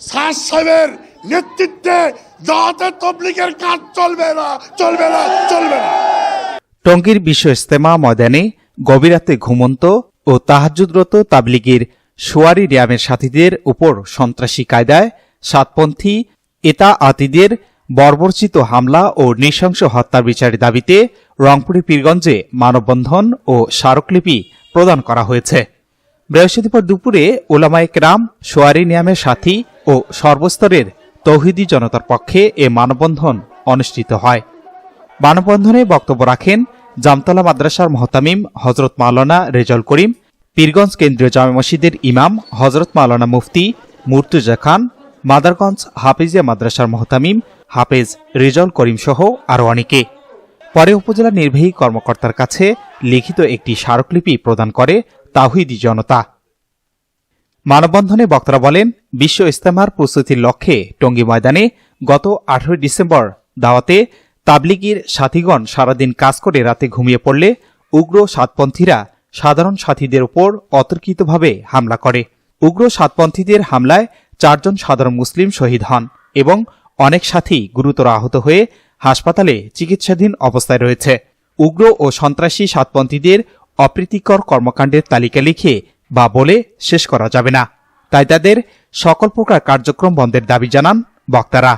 সার সাহেবের নেতৃত্বে কাজ চলবে না চলবে না চলবে না। টঙ্গীর বিশ্ব ইস্তেমা ময়দানে গভীর রাতে ঘুমন্ত ও তাহাজুদরত তাবলিগের সোয়ারি রিয়ামের সাথীদের উপর সন্ত্রাসী কায়দায় সাতপন্থী এতা আতিদের বর্বরচিত হামলা ও নৃশংস হত্যার বিচারের দাবিতে রংপুরের পীরগঞ্জে মানববন্ধন ও স্মারকলিপি প্রদান করা হয়েছে। বৃহস্পতিবার দুপুরে ওলামায়ক রাম সোয়ারি নিয়ামের সাথী ও সর্বস্তরের তৌহিদি জনতার পক্ষে এ মানববন্ধন অনুষ্ঠিত হয়। মানববন্ধনে বক্তব্য রাখেন জামতলা মাদ্রাসার মহতামিম হজরত মাওলানা রেজাল করিম, পীরগঞ্জ কেন্দ্রীয় জামে মসজিদের ইমাম হজরত মাওলানা মুফতি মুর্তুজা খান, মাদারগঞ্জ হাফিজিয়া মাদ্রাসার মহতামিম হাফেজ রেজাউল করিম সহ আরও অনেকে। পরে উপজেলা নির্বাহী কর্মকর্তার কাছে লিখিত একটি স্মারকলিপি প্রদান করে তাহিদি জনতা। মানববন্ধনে বক্তারা বলেন, বিশ্ব ইস্তেমার প্রস্তুতির লক্ষ্যে টঙ্গী ময়দানে গত আঠারোই ডিসেম্বর দাওয়াতে তাবলিগির সাথীগণ সারাদিন কাজ করে রাতে ঘুমিয়ে পড়লে উগ্র সাতপন্থীরা সাধারণ সাথীদের উপর অতর্কিতভাবে হামলা করে। উগ্র সাতপন্থীদের হামলায় চারজন সাধারণ মুসলিম শহীদ হন এবং অনেক সাথী গুরুতর আহত হয়ে হাসপাতালে চিকিৎসাধীন অবস্থায় রয়েছে। উগ্র ও সন্ত্রাসী সাতপন্থীদের অপ্রীতিকর কর্মকাণ্ডের তালিকা লিখে বা বলে শেষ করা যাবে না। তাই তাদের সকল প্রকার কার্যক্রম বন্ধের দাবি জানান বক্তারা।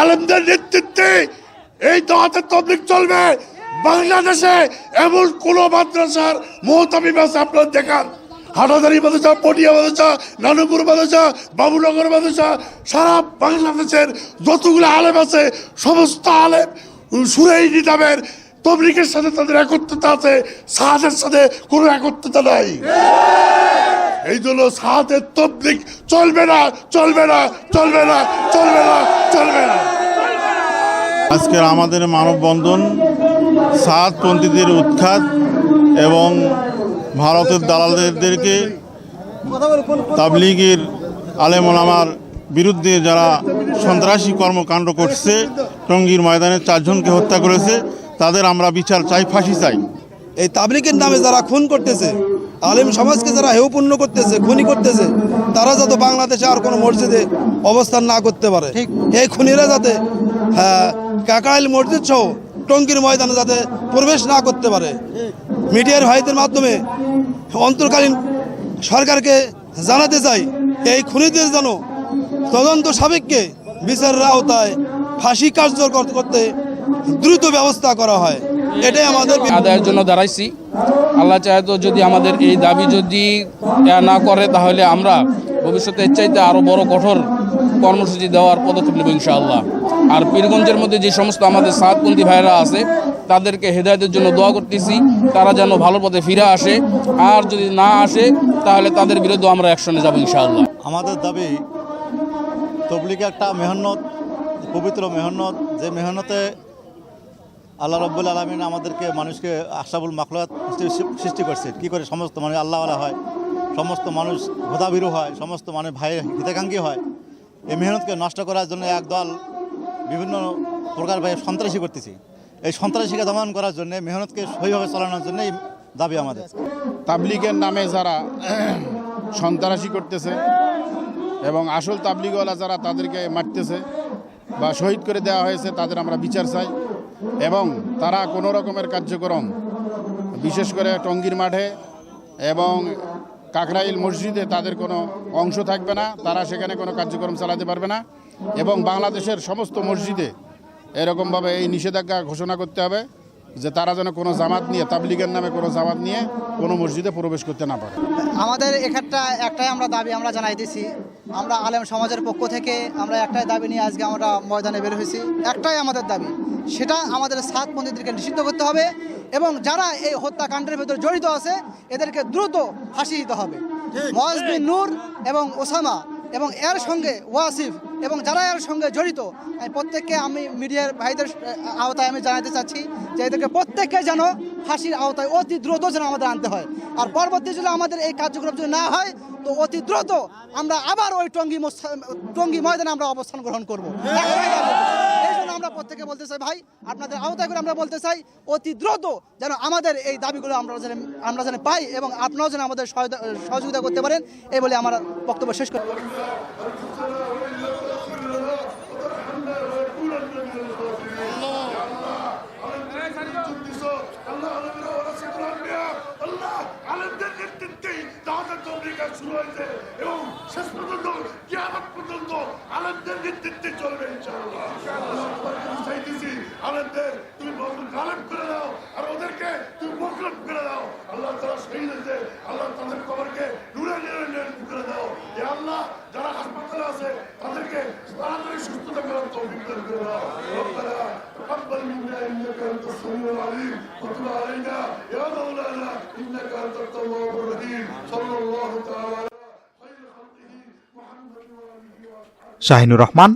আলমদের নেতৃত্বে এই দাওয়াতে তবলিগ চলবে। বাংলাদেশে এমন কোন মাদ্রাসার মোহতামিম আছে আপনার দেখান। হাটাদারি মাদ্রাসা, পটিয়া মাদ্রাসা, নানুপুর মাদ্রাসা, বাবুনগর মাদ্রাসা, সারা বাংলাদেশের যতগুলো আলেম আছে, সমস্ত আলেম সুরেই নিজামের তবলিগের সাথে তাদের একত্রতা আছে সাহায্যের সাথে কোনো একত্রতা নাই। এই জন্য সাহায্যের তবলিক চলবে না চলবে না চলবে না চলবে না চলবে না। আজকের আমাদের মানববন্ধন সাতপন্থীদের উৎখাত এবং ভারতের দালালদেরকে তাবলিগের আলেমলামার বিরুদ্ধে যারা সন্ত্রাসী কর্মকাণ্ড করছে, টঙ্গীর ময়দানে চারজনকে হত্যা করেছে তাদের আমরা বিচার চাই ফাঁসি চাই। এই তাবলিকের নামে যারা খুন করতেছে আলেম সমাজকে যারা হেউপূর্ণ করতেছে খুনি করতেছে তারা যাতে বাংলাদেশে আর কোনো মসজিদে অবস্থান না করতে পারে। এই খুনিরা যাতে হ্যাঁ, কাকরাইল মসজিদ সহ টঙ্গীর ময়দানে যাতে প্রবেশ না করতে পারে। মিডিয়ার ভাইদের মাধ্যমে অন্তর্কালীন সরকারকে জানাতে চাই এই খুনিদের যেন তদন্ত সাবেককে বিচারের আওতায় ফাঁসি কার্যকর করতে দ্রুত ব্যবস্থা করা হয়। এটাই আমাদের আদায়ের জন্য দাঁড়াইছি। আল্লাহ চাহে তো যদি আমাদের এই দাবি যদি না করে তাহলে আমরা ভবিষ্যতে চাইতে আরও বড় কঠোর কর্মসূচি দেওয়ার পদক্ষেপ নেব ইনশাআল্লাহ। আর পীরগঞ্জের মধ্যে যে সমস্ত আমাদের সাতপন্থী ভাইরা আছে তাদেরকে হেদায়তের জন্য দোয়া করতেছি তারা যেন ভালো পথে ফিরে আসে। আর যদি না আসে তাহলে তাদের বিরুদ্ধে আমরা অ্যাকশনে যাব ইনশাআল্লাহ। আমাদের দাবি তবলিগ একটা মেহনত পবিত্র মেহনত যে মেহনতে আল্লাহ রব্বুল আলমিন আমাদেরকে মানুষকে আশাবুল মাখলাত সৃষ্টি করছে। কি করে? সমস্ত মানুষ আল্লাহওয়ালা হয়, সমস্ত মানুষ ভোদাভীরু হয়, সমস্ত মানুষ ভাই হিতাকাঙ্ক্ষী হয়। এই মেহনতকে নষ্ট করার জন্য একদল বিভিন্ন প্রকার ভাই সন্ত্রাসী করতেছি। এই সন্ত্রাসীকে দমন করার জন্য, মেহনতকে সহিভাবে চালানোর জন্য এই দাবি আমাদের। তাবলিগের নামে যারা সন্ত্রাসী করতেছে এবং আসল তাবলিগওয়ালা যারা তাদেরকে মারতেছে বা শহীদ করে দেওয়া হয়েছে, তাদের আমরা বিচার চাই। এবং তারা কোনো রকমের কার্যক্রম, বিশেষ করে টঙ্গীর মাঠে এবং কাকরাইল মসজিদে তাদের কোনো অংশ থাকবে না, তারা সেখানে কোনো কার্যক্রম চালাতে পারবে না এবং বাংলাদেশের সমস্ত মসজিদে এরকমভাবে এই নিষেধাজ্ঞা ঘোষণা করতে হবে। যে তারা যেন কোনো জামাত নিয়ে তাবলিগের নামে কোনো জামাত নিয়ে কোনো মসজিদে প্রবেশ করতে না পারে। আমাদের এখানটা একটাই আমরা দাবি আমরা জানাইতেছি। আমরা আলেম সমাজের পক্ষ থেকে আমরা একটাই দাবি নিয়ে আজকে আমরা ময়দানে বের হয়েছি। একটাই আমাদের দাবি সেটা আমাদের সাত মন্দিরকে নিষিদ্ধ করতে হবে এবং যারা এই হত্যাকাণ্ডের ভেতরে জড়িত আছে এদেরকে দ্রুত ফাঁসি দিতে হবে। মহাজবিন নূর এবং ওসামা এবং এর সঙ্গে ওয়াসিফ এবং যারা এর সঙ্গে জড়িত প্রত্যেককে আমি মিডিয়ার ভাইদের আওতায় আমি জানাতে চাচ্ছি যে এদেরকে প্রত্যেককে যেন ফাঁসির আওতায় অতি দ্রুত যেন আমাদের আনতে হয়। আর পরবর্তী যদি আমাদের এই কার্যক্রম যদি না হয়, তো অতি দ্রুত আমরা আবার ওই টঙ্গি টঙ্গি ময়দানে আমরা অবস্থান গ্রহণ করব। আমরা প্রত্যেকে বলতে চাই ভাই আপনাদের আওতায় করে আমরা বলতে চাই অতি দ্রুত যেন আমাদের এই দাবিগুলো আমরা যেন আমরা যেন পাই এবং আপনারাও যেন আমাদের সহযোগিতা করতে পারেন এই বলে আমার বক্তব্য শেষ করি গণতন্ত্র অধিকার শুরু হয়েছে এবং শেষ পর্যন্ত কিয়ামত পর্যন্ত আলেমদের নেতৃত্বে চলবে চাইতেছি আলেমদের তুমি আলেম করে দাও আর ওদেরকে তুমি মকলব করে দাও। আল্লাহ তারা শহীদ হয়েছে, আল্লাহ তাদের কবরকে নুরে করে দাও। এ আল্লাহ, যারা হাসপাতালে আছে, তাদেরকে তাড়াতাড়ি সুস্থতা করার তৌফিক করে দাও। تقبل منا انك انت السميع العليم وتب علينا يا مولانا انك انت التواب الرحيم صلى الله تعالى على خير خلقه محمد واله واصحابه Shahinur Rahman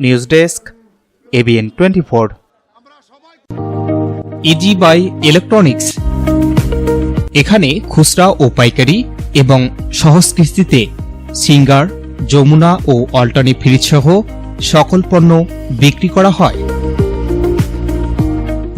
news desk ABN twenty four easy by electronics এখানে খুচরা ও পাইকারি এবং সহজ কিস্তিতে সিঙ্গার যমুনা ও অল্টারনেট ফ্রিজ সহ সকল পণ্য বিক্রি করা হয়